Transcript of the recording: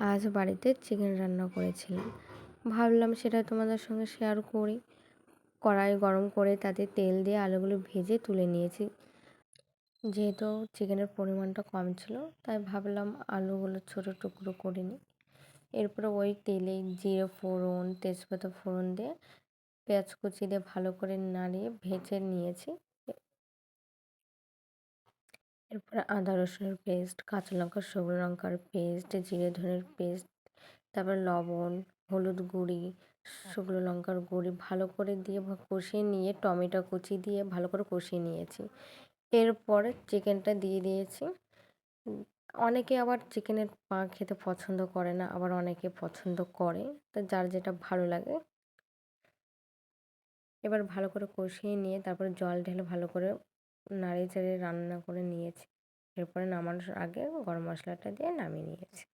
আজ বাড়িতে চিকেন রান্না করেছিলাম। ভাবলাম সেটা তোমাদের সঙ্গে শেয়ার করি। কড়াই গরম করে তাতে তেল দিয়ে আলুগুলো ভেজে তুলে নিয়েছি। যেহেতু চিকেনের পরিমাণটা কম ছিল, তাই ভাবলাম আলুগুলো ছোটো টুকরো করে নিই। এরপরে ওই তেলে জিরে ফোড়ন, তেজপাতা ফোড়ন দিয়ে পেঁয়াজ কুচি দিয়ে ভালো করে নাড়িয়ে ভেজে নিয়েছি। এরপরে আদা, রসুনের পেস্ট, কাঁচা লঙ্কা, শুকনো লঙ্কার পেস্ট, জিরে, ধনের পেস্ট, তারপর লবণ, হলুদ গুঁড়ি, শুকনো লঙ্কার গুঁড়ি ভালো করে দিয়ে কষিয়ে নিয়ে টমেটো কুচি দিয়ে ভালো করে কষিয়ে নিয়েছি। এরপরে চিকেনটা দিয়ে দিয়েছি। অনেকে আবার চিকেনের পা খেতে পছন্দ করে না, আবার অনেকে পছন্দ করে, তো যার যেটা ভালো লাগে। এবার ভালো করে কষিয়ে নিয়ে তারপরে জল ঢেলে ভালো করে নাড়িয়ে চাড়িয়ে রান্না করে নিয়েছি। এরপরে নামানোর আগে গরম মশলাটা দিয়ে নামিয়ে নিয়েছি।